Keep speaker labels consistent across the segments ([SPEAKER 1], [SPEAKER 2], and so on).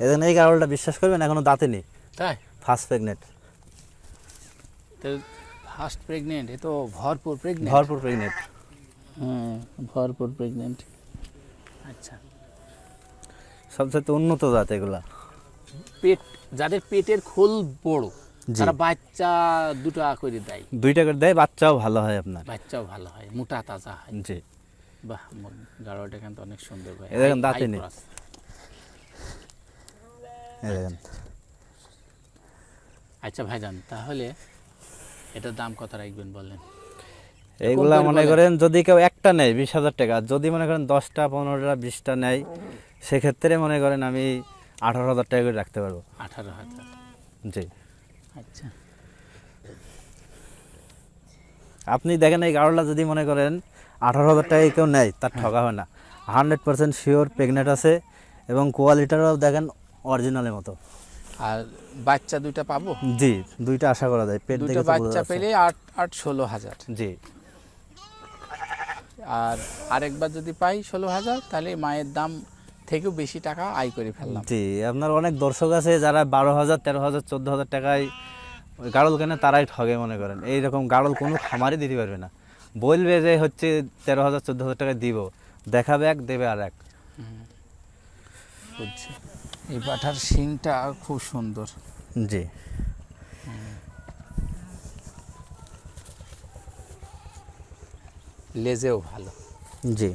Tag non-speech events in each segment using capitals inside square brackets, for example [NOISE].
[SPEAKER 1] এদিন এই গাড়লটা বিশ্বাস করবেন এখনও দাঁতে নেই।
[SPEAKER 2] তাই?
[SPEAKER 1] ফার্স্ট প্রেগনেন্ট
[SPEAKER 2] তো ফার্স্ট প্রেগনেন্ট এ তো ভরপুর প্রেগনেন্ট
[SPEAKER 1] ভরপুর প্রেগনেন্ট
[SPEAKER 2] হ্যাঁ ভরপুর প্রেগনেন্ট আচ্ছা।
[SPEAKER 1] সবচেয়ে উন্নত জাত এগুলা।
[SPEAKER 2] পেট যাদের পেটের খোল বড়। তারা বাচ্চা দুটো করে দেয়।
[SPEAKER 1] দুইটা করে দেয় বাচ্চাও ভালো হয় আপনার।
[SPEAKER 2] বাচ্চাও ভালো হয় মোটা তাজা হয়।
[SPEAKER 1] জি।
[SPEAKER 2] বাহ গাড়োয়াটা কিন্তু অনেক সুন্দর ভাই
[SPEAKER 1] দেখেন দাঁতে নেই।
[SPEAKER 2] আচ্ছা ভাইজান তাহলে এটার দাম কত রাখবেন বললেন
[SPEAKER 1] এইগুলা মনে করেন যদি কেউ একটা নেয় বিশ হাজার টাকা যদি মনে করেন দশটা পনেরোটা বিশটা নেয় সেক্ষেত্রে মনে করেন আমি আঠারো হাজার টাকা করে রাখতে পারব।
[SPEAKER 2] আঠারো হাজার।
[SPEAKER 1] জি।
[SPEAKER 2] আচ্ছা।
[SPEAKER 1] আপনি দেখেন এই গাড়লটা যদি মনে করেন আঠারো হাজার টাকায় কেউ নেয় তার ঠকা হয় না। হান্ড্রেড পার্সেন্ট শিওর প্রেগনেন্ট আছে এবং কোয়ালিটারও দেখেন অরিজিনালের মতো।
[SPEAKER 2] আর বাচ্চা দুইটা পাবো?
[SPEAKER 1] জি দুইটা আশা করা যায়। পেট
[SPEAKER 2] দুটো
[SPEAKER 1] বোঝা
[SPEAKER 2] বাচ্চা পেলে আট আট ষোলো হাজার।
[SPEAKER 1] জি।
[SPEAKER 2] আর আরেকবার যদি পাই ষোলো হাজার তাহলে মায়ের দাম থেকেও বেশি টাকা আয় করে ফেললাম।
[SPEAKER 1] জি আপনার অনেক দর্শক আছে যারা বারো হাজার তেরো হাজার চোদ্দ হাজার টাকায় গাড়ল কেনে তারাই ঠগে মনে করেন। এইরকম গাড়ল কোনো খামারই দিতে পারবে না। বলবে যে হচ্ছে তেরো হাজার চোদ্দ হাজার টাকায় দিব। দেখাবে এক দেবে আর এক।
[SPEAKER 2] বুঝছি। এই পাঠার শিংটা খুব সুন্দর।
[SPEAKER 1] জি।
[SPEAKER 2] লেজেও ভালো।
[SPEAKER 1] জি।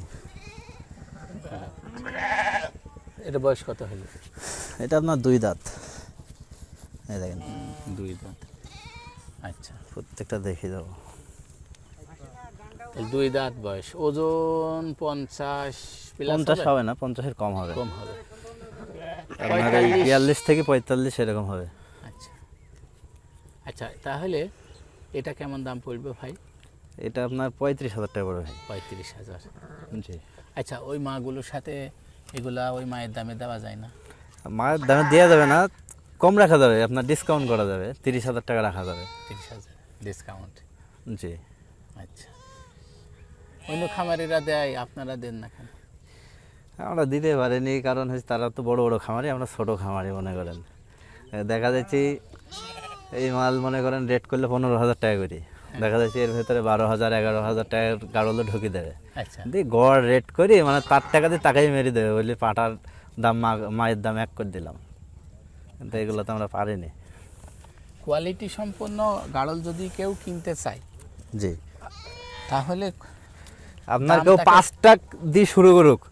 [SPEAKER 2] এটা বয়স কত হলো?
[SPEAKER 1] এটা আপনার দুই দাঁত। এই দেখেন।
[SPEAKER 2] দুই দাঁত। আচ্ছা।
[SPEAKER 1] প্রত্যেকটা দেখে দেবো।
[SPEAKER 2] তাহলে দুই দাঁত বয়স। ওজন পঞ্চাশ
[SPEAKER 1] পঞ্চাশ?
[SPEAKER 2] হবে
[SPEAKER 1] না পঞ্চাশের কম হবে।
[SPEAKER 2] কম হবে।
[SPEAKER 1] আপনার এই বিয়াল্লিশ থেকে পঁয়তাল্লিশ এরকম হবে।
[SPEAKER 2] আচ্ছা। আচ্ছা তাহলে এটা কেমন দাম পড়বে ভাই?
[SPEAKER 1] এটা আপনার পঁয়ত্রিশ হাজার টাকা পড়বে ভাই।
[SPEAKER 2] পঁয়ত্রিশ হাজার।
[SPEAKER 1] জি।
[SPEAKER 2] আচ্ছা ওই মাগুলোর সাথে এগুলা ওই মায়ের দামে দেওয়া যায় না?
[SPEAKER 1] মায়ের দামে দেওয়া যাবে না কম রাখা যাবে আপনার ডিসকাউন্ট করা যাবে তিরিশ হাজার টাকা রাখা যাবে।
[SPEAKER 2] তিরিশ হাজার ডিসকাউন্ট
[SPEAKER 1] জি।
[SPEAKER 2] আচ্ছা। অন্য খামারিরা দেয় আপনারা দেন না কেন?
[SPEAKER 1] আমরা দিতে পারিনি কারণ হচ্ছে তারা তো বড় বড় খামারি আমরা ছোট খামারি মনে করেন। দেখা যাচ্ছে এই মাল মনে করেন রেট করলে পনেরো হাজার টাকা করি। দেখা যাচ্ছে এর ভেতরে বারো হাজার এগারো হাজার টাকার গাড়লো ঢুকে দেবে।
[SPEAKER 2] আচ্ছা।
[SPEAKER 1] দিয়ে গড় রেট করি মানে তার টাকা দিয়ে টাকাই মেরে দেবে বলি পাটার দাম মায়ের দাম এক করে দিলাম। কিন্তু এগুলো তো আমরা পারিনি।
[SPEAKER 2] কোয়ালিটি সম্পন্ন গাড়ল যদি কেউ কিনতে চায়
[SPEAKER 1] জি।
[SPEAKER 2] তাহলে
[SPEAKER 1] আপনার কেউ
[SPEAKER 2] তাকে-
[SPEAKER 1] পাঁচটা দিয়ে শুরু করুক।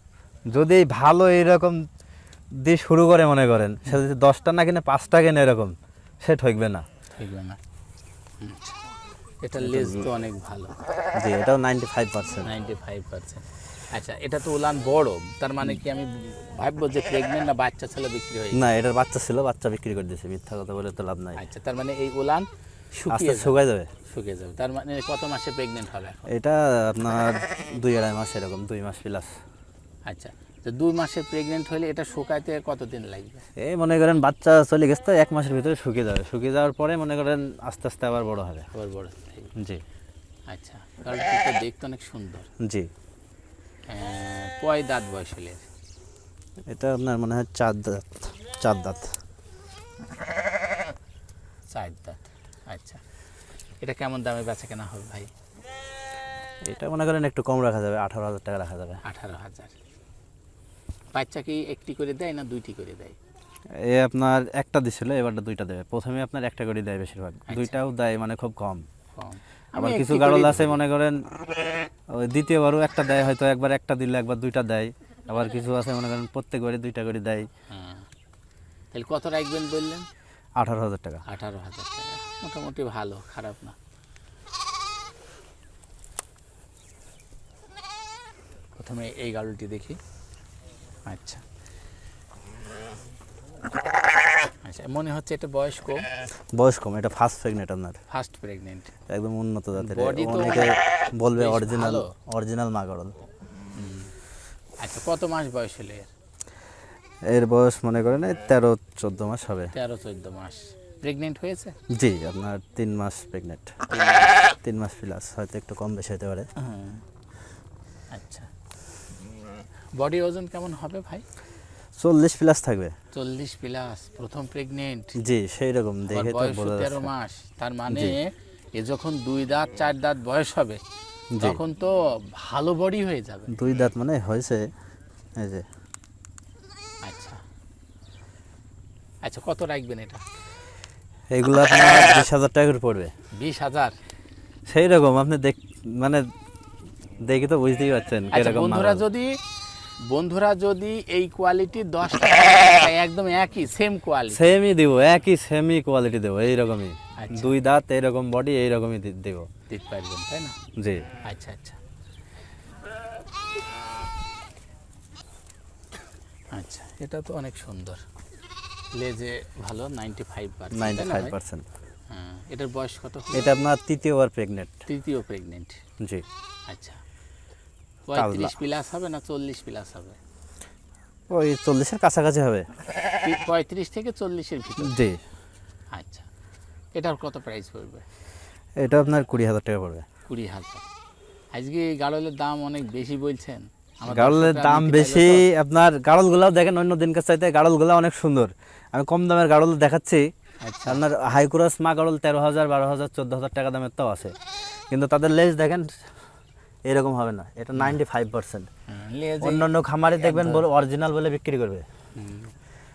[SPEAKER 1] যদি ভালো এরকম দিয়ে শুরু করে মনে করেন সে যদি দশটা না কিনে পাঁচটা কেনে এরকম সে ঠকবে না।
[SPEAKER 2] ঠিকবে না। এটা লেজ তো অনেক ভালো।
[SPEAKER 1] জি এটাও ninety five percent
[SPEAKER 2] ninety five percent আচ্ছা এটা তো উলান বড় তার মানে কি আমি ভাববো যে প্রেগনেন্ট না বাচ্চা ছেলে বিক্রি হয়ে
[SPEAKER 1] না এটার বাচ্চা ছিল বাচ্চা বিক্রি করে দিয়েছে মিথ্যা কথা বলে তো লাভ নাই।
[SPEAKER 2] আচ্ছা তার মানে এই উলান শুকিয়ে
[SPEAKER 1] আস্তে
[SPEAKER 2] যাবে। শুকিয়ে যাবে। তার মানে কত মাসে প্রেগনেন্ট হবে
[SPEAKER 1] এটা আপনার দুই আড়াই মাস এরকম দুই মাস প্লাস
[SPEAKER 2] আচ্ছা তো দুই মাসে প্রেগনেন্ট হলে এটা শুকাইতে কতদিন লাগবে?
[SPEAKER 1] এই মনে করেন বাচ্চা চলে গেছে তো এক মাসের ভিতরে শুকিয়ে যাবে। শুকিয়ে যাওয়ার পরে মনে করেন আস্তে আস্তে আবার বড় হবে।
[SPEAKER 2] আবার বড়
[SPEAKER 1] জি।
[SPEAKER 2] আচ্ছা কারণ এটা দেখতে অনেক সুন্দর।
[SPEAKER 1] জি।
[SPEAKER 2] কয় দাঁত বয়স হলে?
[SPEAKER 1] এটা আপনার মনে হয় চার দাঁত চার দাঁত।
[SPEAKER 2] চার দাঁত আচ্ছা। এটা কেমন দামে বেচা কেনা হবে ভাই?
[SPEAKER 1] এটা মনে করেন একটু কম রাখা যাবে আঠারো হাজার টাকা রাখা যাবে।
[SPEAKER 2] আঠারো হাজার। বাচ্চা কি একটি করে দেয় না দুইটি করে দেয়?
[SPEAKER 1] এ আপনার একটা দিছিল এবারটা দুইটা দেবে। প্রথমে আপনার একটা করে দেয় বেশিরভাগ। দুইটাও দেয় মানে খুব কম।
[SPEAKER 2] কম।
[SPEAKER 1] আবার কিছু গাড়ল আছে মনে করেন ওই দ্বিতীয়বারও একটা দেয় হয়তো একবার একটা দিলে একবার দুইটা দেয়। আবার কিছু আছে মনে করেন প্রত্যেকবারই দুইটা করে দেয়।
[SPEAKER 2] হ্যাঁ। তাহলে কত রাখবেন বললেন?
[SPEAKER 1] আঠারো হাজার টাকা।
[SPEAKER 2] আঠারো হাজার টাকা। মোটামুটি ভালো খারাপ না। প্রথমে এই গাড়লটি দেখি। আচ্ছা। আচ্ছা মনে হচ্ছে এটা বয়স কম
[SPEAKER 1] বয়স কম এটা ফার্স্ট প্রেগনেন্ট আপনার।
[SPEAKER 2] ফার্স্ট প্রেগনেন্ট
[SPEAKER 1] একদম উন্নত জাতের। অনেকে বলবে অরিজিনাল অরিজিনাল মা গরল
[SPEAKER 2] আচ্ছা কত মাস বয়স হলে এর?
[SPEAKER 1] এর বয়স মনে করেন এই তেরো চোদ্দ মাস হবে।
[SPEAKER 2] তেরো চোদ্দ মাস। প্রেগনেন্ট হয়েছে?
[SPEAKER 1] জি আপনার তিন মাস প্রেগনেন্ট তিন মাস প্লাস হয়তো একটু কম বেশি হতে পারে।
[SPEAKER 2] আচ্ছা। বডি ওজন কেমন হবে ভাই?
[SPEAKER 1] চল্লিশ প্লাস থাকবে।
[SPEAKER 2] চল্লিশ প্লাস প্রথম প্রেগনেন্ট
[SPEAKER 1] জি সেই রকম দেখে
[SPEAKER 2] বয়স তেরো মাস তার মানে এ যখন দুই দাঁত চার দাঁত বয়স হবে তখন তো ভালো বডি হয়ে যাবে।
[SPEAKER 1] দুই দাঁত মানে হয়েছে এই যে।
[SPEAKER 2] আচ্ছা। আচ্ছা কত রাখবেন এটা?
[SPEAKER 1] আপনার বিশ হাজার টাকা করে পড়বে।
[SPEAKER 2] বিশ হাজার?
[SPEAKER 1] সেই রকম আপনি দেখ মানে দেখে তো বুঝতেই পারছেন
[SPEAKER 2] আচ্ছা বন্ধুরা যদি বন্ধুরা যদি এই কোয়ালিটির দশটা [LAUGHS] একদম একই সেম কোয়ালিটি
[SPEAKER 1] সেমই দেবো একই সেমই কোয়ালিটি দেবো এইরকমই।
[SPEAKER 2] আচ্ছা।
[SPEAKER 1] দুই দাঁত এইরকম বডি এইরকমই দিব।
[SPEAKER 2] দিতে পারবেন তাই না?
[SPEAKER 1] জি।
[SPEAKER 2] আচ্ছা আচ্ছা। আচ্ছা এটা তো অনেক সুন্দর। লেজে ভালো ninety five
[SPEAKER 1] ninety five percent
[SPEAKER 2] হ্যাঁ এটার বয়স কত
[SPEAKER 1] এটা আপনার তৃতীয়বার প্রেগনেন্ট
[SPEAKER 2] তৃতীয় প্রেগনেন্ট
[SPEAKER 1] জি।
[SPEAKER 2] আচ্ছা। পঁয়ত্রিশ প্লাস হবে না চল্লিশ প্লাস হবে?
[SPEAKER 1] ওই চল্লিশের কাছাকাছি হবে।
[SPEAKER 2] পঁয়ত্রিশ থেকে চল্লিশের ভিতর।
[SPEAKER 1] জি।
[SPEAKER 2] আচ্ছা। এটার কত প্রাইস পড়বে?
[SPEAKER 1] এটা আপনার কুড়ি হাজার টাকা পড়বে।
[SPEAKER 2] কুড়ি হাজার। আজকে গাড়লের দাম অনেক বেশি বলছেন।
[SPEAKER 1] গাড়লের দাম বেশি আপনার গাড়লগুলাও দেখেন অন্য দিনকার চাইতে গাড়লগুলো অনেক সুন্দর। আমি কম দামের গাড়ল দেখাচ্ছি।
[SPEAKER 2] আচ্ছা।
[SPEAKER 1] আপনার হাইকুরাস মা গাড়ল তেরো হাজার বারো হাজার চোদ্দ হাজার টাকা দামের তো আছে। কিন্তু তাদের লেজ দেখেন এরকম হবে না। এটা নাইনটি ফাইভ পার্সেন্ট
[SPEAKER 2] হুম, লেজে-
[SPEAKER 1] অন্য অন্য খামারে দেখবেন বলে অরিজিনাল বলে বিক্রি করবে।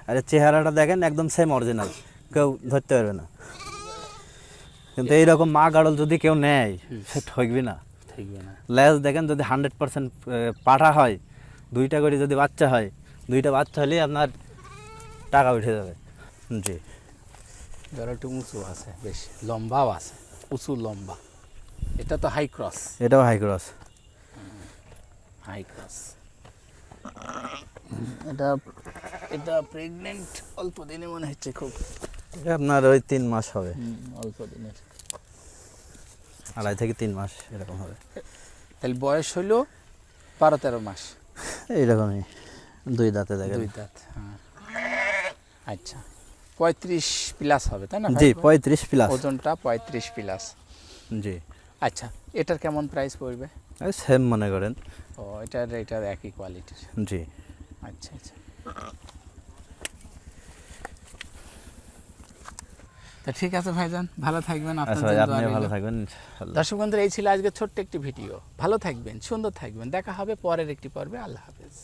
[SPEAKER 1] আর চেহারাটা দেখেন একদম সেম অরিজিনাল কেউ ধরতে পারবে না। কিন্তু এইরকম মা গাড়ল যদি কেউ নেয় সে ঠকবি না। লেজ দেখেন যদি হান্ড্রেড পার্সেন্ট পাঠা হয় দুইটা করে যদি বাচ্চা হয় দুইটা বাচ্চা হলেই আপনার টাকা উঠে যাবে। জি।
[SPEAKER 2] একটু উঁচু আছে বেশ লম্বাও আছে উঁচু লম্বা। এটা তো হাই ক্রস
[SPEAKER 1] এটাও হাই ক্রস
[SPEAKER 2] হাই ক্রস এটা এটা প্রেগনেন্ট অল্প দিনে মনে হচ্ছে খুব।
[SPEAKER 1] এটা আপনার ওই তিন মাস হবে।
[SPEAKER 2] অল্প দিনের
[SPEAKER 1] আড়াই থেকে তিন মাস এরকম হবে।
[SPEAKER 2] তাহলে বয়স হলো বারো তেরো মাস।
[SPEAKER 1] এইরকমই। দুই দাঁতে দেখেন।
[SPEAKER 2] দুই দাঁত হ্যাঁ। আচ্ছা পঁয়ত্রিশ প্লাস হবে তাই না
[SPEAKER 1] জি পঁয়ত্রিশ প্লাস
[SPEAKER 2] ওজনটা পঁয়ত্রিশ প্লাস
[SPEAKER 1] জি।
[SPEAKER 2] আচ্ছা এটার কেমন প্রাইস পড়বে?
[SPEAKER 1] সেম মনে করেন।
[SPEAKER 2] ও এটার এটার একই কোয়ালিটির
[SPEAKER 1] জি।
[SPEAKER 2] আচ্ছা আচ্ছা। তা ঠিক আছে ভাইজান ভালো থাকবেন
[SPEAKER 1] আচ্ছা ভালো থাকবেন।
[SPEAKER 2] দর্শক বন্ধুরা এই ছিল আজকে ছোট্ট একটি ভিডিও। ভালো থাকবেন সুন্দর থাকবেন। দেখা হবে পরের একটি পর্বে। আল্লাহ হাফেজ।